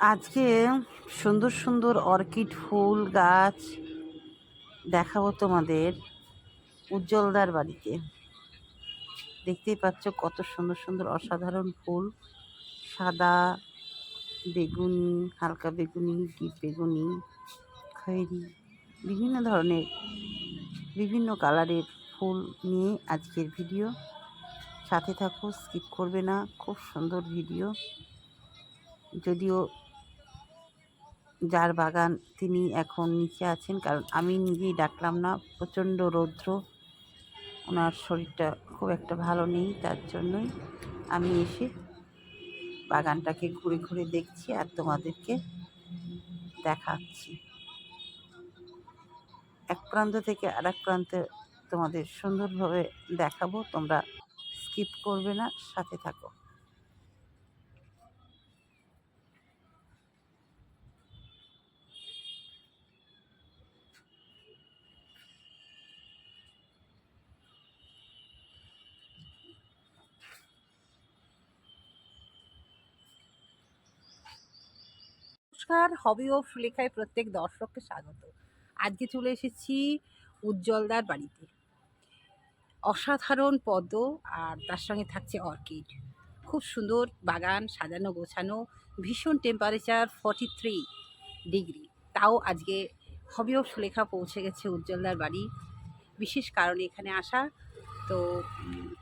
আজকে সুন্দর সুন্দর অর্কিড ফুল গাছ দেখাবো তোমাদের উজ্জ্বলদার বাড়িতে। দেখতেই পাচ্ছ কত সুন্দর সুন্দর অসাধারণ ফুল। সাদা বেগুনি, হালকা বেগুনি, ডিপ বেগুনি, খয়েরি, বিভিন্ন ধরনের, বিভিন্ন কালারের ফুল নিয়ে আজকের ভিডিও। সাথে থাকো, স্কিপ করবে না, খুব সুন্দর ভিডিও। যদিও যার বাগান তিনি এখন নিচে আছেন, কারণ আমি নিজেই ডাকলাম না, প্রচণ্ড রৌদ্র। ওনার শরীরটা খুব একটা ভালো নেই, তার জন্যই আমি এসে বাগানটাকে ঘুরে ঘুরে দেখছি আর তোমাদেরকে দেখাচ্ছি। এক প্রান্ত থেকে আর এক প্রান্তে তোমাদের সুন্দরভাবে দেখাবো, তোমরা স্কিপ করবে না, সাথে থাকো। নমস্কার হবি ও সুলেখায় প্রত্যেক দর্শককে স্বাগত। আজকে চলে এসেছি উজ্জ্বলদার বাড়িতে। অসাধারণ পদ্ম আর তার সঙ্গে থাকছে অর্কিড। খুব সুন্দর বাগান, সাজানো, গোছানো, ভীষণ টেম্পারেচার ফর্টি থ্রি ডিগ্রি তাও আজকে হবি ও সুলেখা পৌঁছে গেছে উজ্জ্বলদার বাড়ি। বিশেষ কারণে এখানে আসা। তো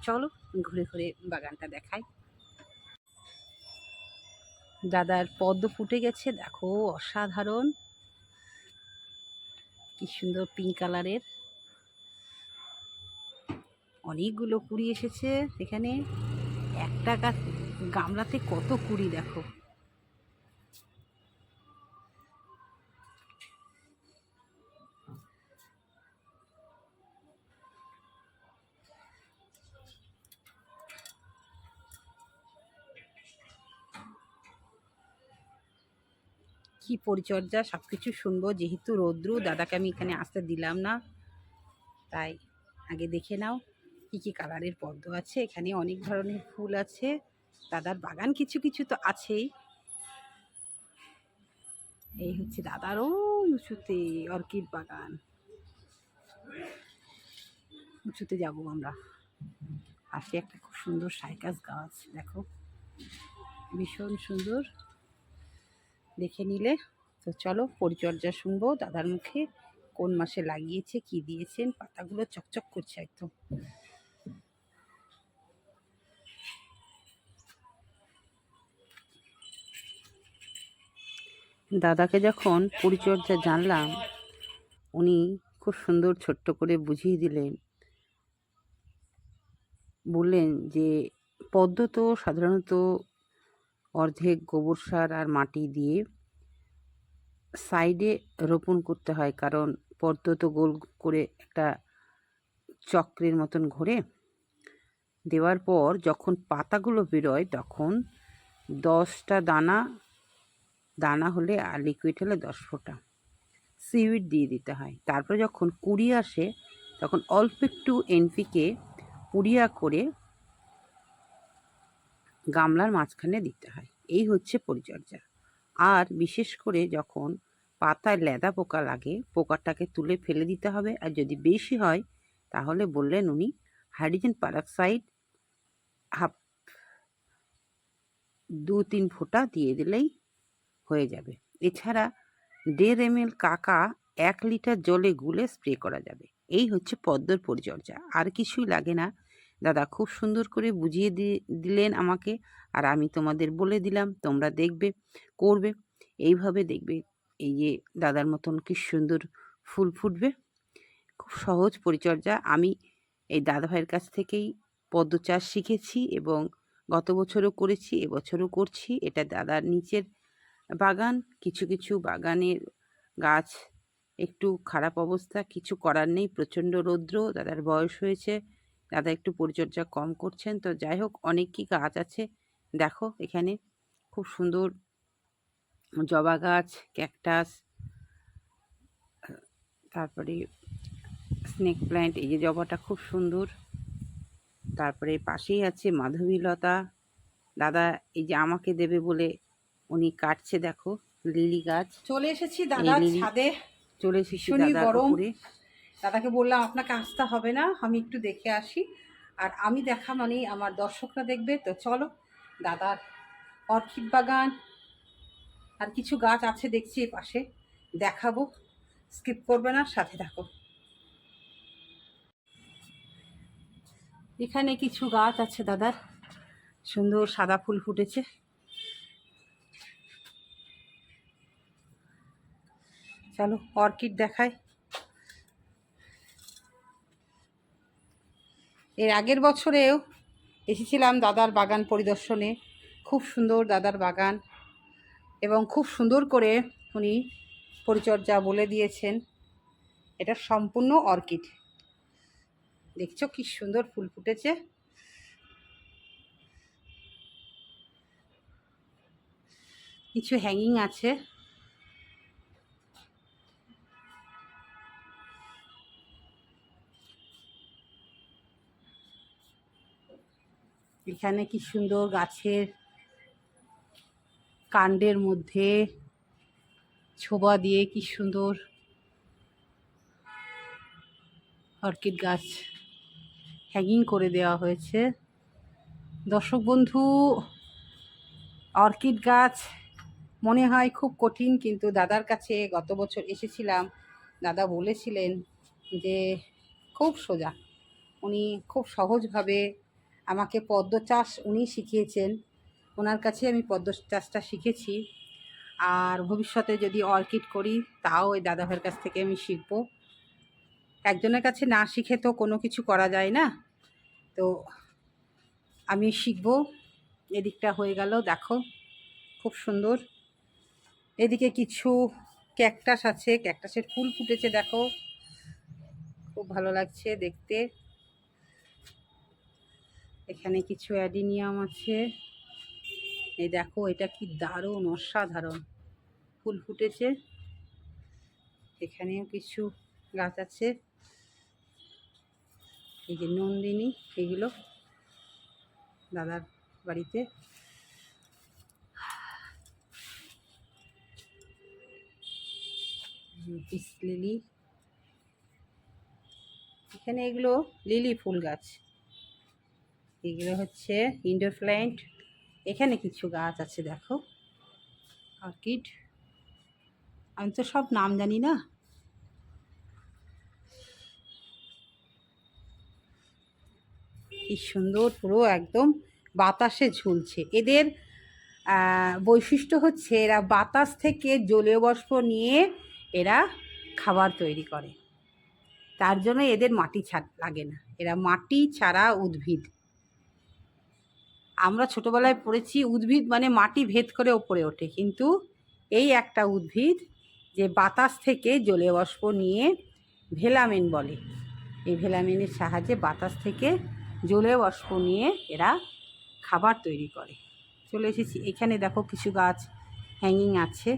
চলো ঘুরে ঘুরে বাগানটা দেখাই। দাদার পদ্ম ফুটে গেছে, দেখো অসাধারণ। কি সুন্দর পিঙ্ক কালারের অনেকগুলো কুড়ি এসেছে এখানে। একটা গামলাতে কত কুড়ি দেখো। কি পরিচর্যা সব কিছু শুনব। যেহেতু রৌদ্রু, দাদাকে আমি এখানে আসতে দিলাম না। তাই আগে দেখে নাও কি কি কালারের পদ্ম আছে। এখানে অনেক ধরনের ফুল আছে। দাদার বাগান কিছু কিছু তো আছেই। এই হচ্ছে দাদার ওই উঁচুতে অর্কিড বাগান। উঁচুতে যাব আমরা। পাশে একটা খুব সুন্দর সাইকাস গাছ, দেখো। ভীষণ সুন্দর। দেখে নিলে। তো চলো পরিচর্যা শুনব, দাদার মুখে কোন মাসে লাগিয়েছে, কি দিয়েছেন, পাতাগুলো চকচক করছে একদম। দাদাকে যখন পরিচর্যা জানলাম, উনি খুব সুন্দর ছোট্ট করে বুঝিয়ে দিলেন। বললেন যে পদ্ম তো সাধারণত অর্ধেক গোবর সার আর মাটি দিয়ে সাইডে রোপণ করতে হয়। কারণ পদ্ম তো গোল করে একটা চক্রের মতন ঘোরে। দেওয়ার পর যখন পাতাগুলো বেরোয়, তখন দশটা দানা দানা হলে আর লিকুইড হলে দশ ফোঁটা সিউইড দিয়ে দিতে হয়। তারপর যখন কুড়ি আসে, তখন অল্প একটু এনপিকে পুড়িয়া করে গামলার মাঝখানে দিতে হয়। এই হচ্ছে পরিচর্যা। আর বিশেষ করে যখন পাতায় লেদা পোকা লাগে, পোকাটাকে তুলে ফেলে দিতে হবে। আর যদি বেশি হয়, তাহলে বললেন উনি, হাইড্রোজেন পারক্সাইড হাফ দু তিন ফোঁটা দিয়ে দিলেই হয়ে যাবে। এছাড়া দেড় এম কাকা এক লিটার জলে গুলে স্প্রে করা যাবে। এই হচ্ছে পদ্মর পরিচর্যা। আর কিছুই লাগে না। দাদা খুব সুন্দর করে বুঝিয়ে দিলেন আমাকে। আর আমি তোমাদের বলে দিলাম, তোমরা দেখবে, করবে। এইভাবে দেখবে, এই যে দাদার মতন কি সুন্দর ফুল ফুটবে। খুব সহজ পরিচর্যা। আমি এই দাদা ভাইয়ের কাছ থেকেই পদ্ম চাষ শিখেছি এবং গত বছরও করেছি, এবছরও করছি। এটা দাদার নিচের বাগান। কিছু কিছু বাগানের গাছ, একটু খারাপ অবস্থা, কিছু করার নেই। প্রচণ্ড রৌদ্র, দাদার বয়স হয়েছে। দাদা একটু পরিচর্যা কম করছেন। তো যাই হোক অনেক কি গাছ আছে। দেখো এখানে খুব সুন্দর জবা গাছ ক্যাকটাস তারপরে স্নেক প্ল্যান্ট এই যে জবাটা খুব সুন্দর। তারপরে পাশেই আছে মাধবীলতা। দাদা এই যে আমাকে দেবে বলে উনি কাটছে দেখো লিলি গাছ। চলে এসেছি দাদা ছাদে। চলে এসেছি দাদার গরম। দাদাকে বললাম, আপনাকে আসতে হবে না, আমি একটু দেখে আসি। আর আমি দেখা মানেই আমার দর্শকরা দেখবে। তো চলো, দাদার অর্কিড বাগান, আর কিছু গাছ আছে দেখছি এ পাশে। দেখাবো, স্কিপ করবে না, সাথে থাকো। এখানে কিছু গাছ আছে দাদার সুন্দর সাদা ফুল ফুটেছে। চলো, অর্কিড দেখায়। এর আগের বছরেও এসেছিলাম দাদার বাগান পরিদর্শনে। খুব সুন্দর দাদার বাগান এবং খুব সুন্দর করে উনি পরিচর্যা বলে দিয়েছেন। এটা সম্পূর্ণ অর্কিড। দেখছ কি সুন্দর ফুল ফুটেছে। কিছু হ্যাঙ্গিং আছে। এখানে কি সুন্দর গাছের কাণ্ডের মধ্যে ছোবা দিয়ে কি সুন্দর অর্কিড গাছ হ্যাঙ্গিং করে দেওয়া হয়েছে। দর্শক বন্ধু, অর্কিড গাছ মনে হয় খুব কঠিন, কিন্তু দাদার কাছে গত বছর এসেছিলাম। দাদা বলেছিলেন যে খুব সোজা। উনি খুব সহজভাবে আমাকে পদ্ম চাষ উনি শিখিয়েছেন। ওনার কাছে আমি পদ্ম চাষটা শিখেছি। আর ভবিষ্যতে যদি অর্কিড করি, তাও ওই দাদাভাইয়ের কাছ থেকে আমি শিখব। একজনের কাছে না শিখে তো কোনো কিছু করা যায় না। তো আমি শিখব। এদিকটা হয়ে গেল, দেখো। খুব সুন্দর। এদিকে কিছু ক্যাকটাস আছে। ক্যাকটাসের ফুল ফুটেছে, দেখো। খুব ভালো লাগছে দেখতে। এখানে কিছু অ্যাডিনিয়াম আছে। এই দেখো, এটা কি দারুণ, অসাধারণ। ফুল ফুটেছে। এখানেও কিছু গাছ আছে। এই যে নন্দিনী, এগুলো দাদার বাড়িতে। লিলি। এখানে এগুলো লিলি ফুল গাছ। এগুলো হচ্ছে ইনডোর প্ল্যান্ট এখানে কিছু গাছ আছে, দেখো। অর্কিড। আমি তো সব নাম জানি না। কি সুন্দর, পুরো একদম বাতাসে ঝুলছে। এদের বৈশিষ্ট্য হচ্ছে এরা বাতাস থেকে জলীয় বাষ্প নিয়ে এরা খাবার তৈরি করে। তার জন্য এদের মাটি ছাড় লাগে না। এরা মাটি ছাড়া উদ্ভিদ। আমরা ছোটোবেলায় পড়েছি উদ্ভিদ মানে মাটি ভেদ করে ওপরে ওঠে। কিন্তু এই একটা উদ্ভিদ যে বাতাস থেকে জলীয় বাষ্প নিয়ে ভেলামেন বলে, এই ভেলামেনের সাহায্যে বাতাস থেকে জলীয় বাষ্প নিয়ে এরা খাবার তৈরি করে। চলে এসেছি। এখানে দেখো কিছু গাছ হ্যাঙ্গিং আছে।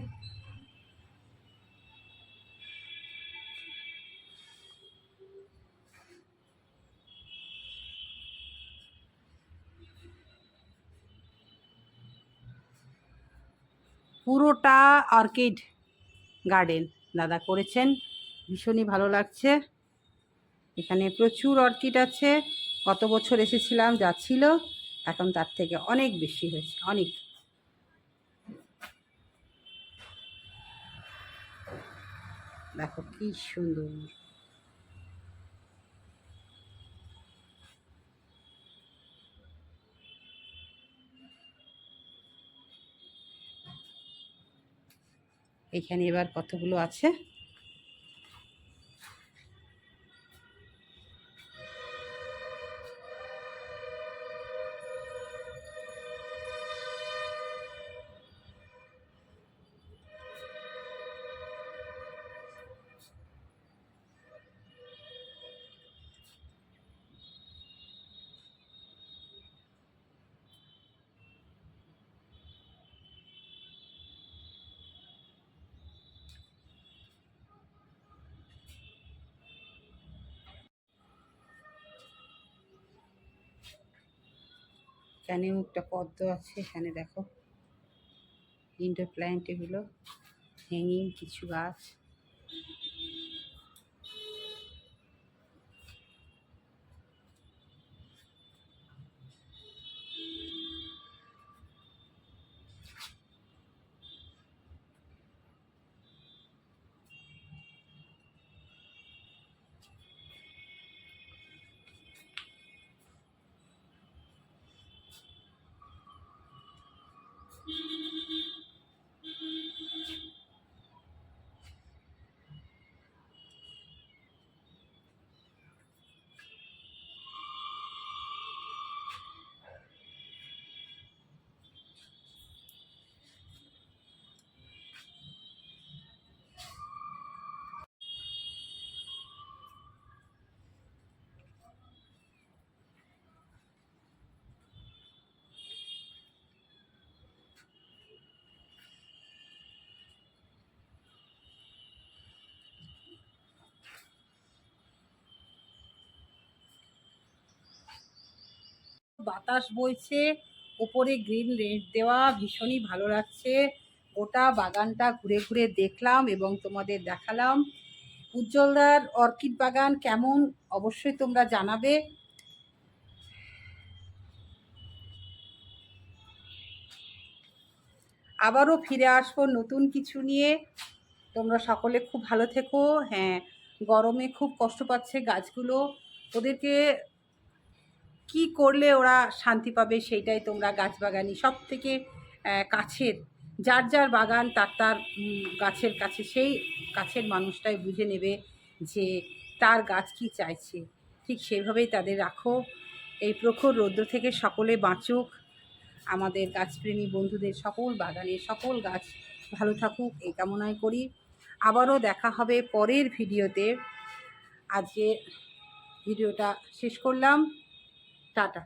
পুরোটা অর্কিড গার্ডেন। দাদা করেছেন, ভীষণই ভালো লাগছে। এখানে প্রচুর অর্কিড আছে। গত বছর এসেছিলাম, যা ছিল, এখন তার থেকে অনেক বেশি হয়েছে, অনেক। দেখো কি সুন্দর। এখানে এবার কতগুলো আছে? এখানেও একটা পদ্ম আছে এখানে দেখো। ইনডোর প্ল্যান্ট এগুলো হ্যাঙ্গিং কিছু গাছ। বাতাস বইছে ওপরে গ্রিন রেড দেওয়া ভীষণই ভালো লাগছে। গোটা বাগানটা ঘুরে ঘুরে দেখলাম এবং তোমাদের দেখালাম। উজ্জ্বলদার অর্কিড বাগান কেমন? অবশ্যই তোমরা জানাবে। আবারও ফিরে আসব নতুন কিছু নিয়ে। তোমরা সকলে খুব ভালো থেকো। হ্যাঁ গরমে খুব কষ্ট পাচ্ছে গাছগুলো। ওদেরকে কি করলে ওরা শান্তি পাবে সেইটাই তোমরা গাছ বাগানি সব থেকে কাছের, যার যার বাগান তার তার গাছের কাছে, সেই কাছের মানুষটাই বুঝে নেবে যে তার গাছ কি চাইছে। ঠিক সেভাবেই তাদের রাখো। এই প্রখর রৌদ্র থেকে সকলে বাঁচুক। আমাদের গাছপ্রেমী বন্ধুদের সকল বাগানে সকল গাছ ভালো থাকুক, এই কামনাই করি। আবারও দেখা হবে পরের ভিডিওতে। আজকে ভিডিওটা শেষ করলাম। টাটা।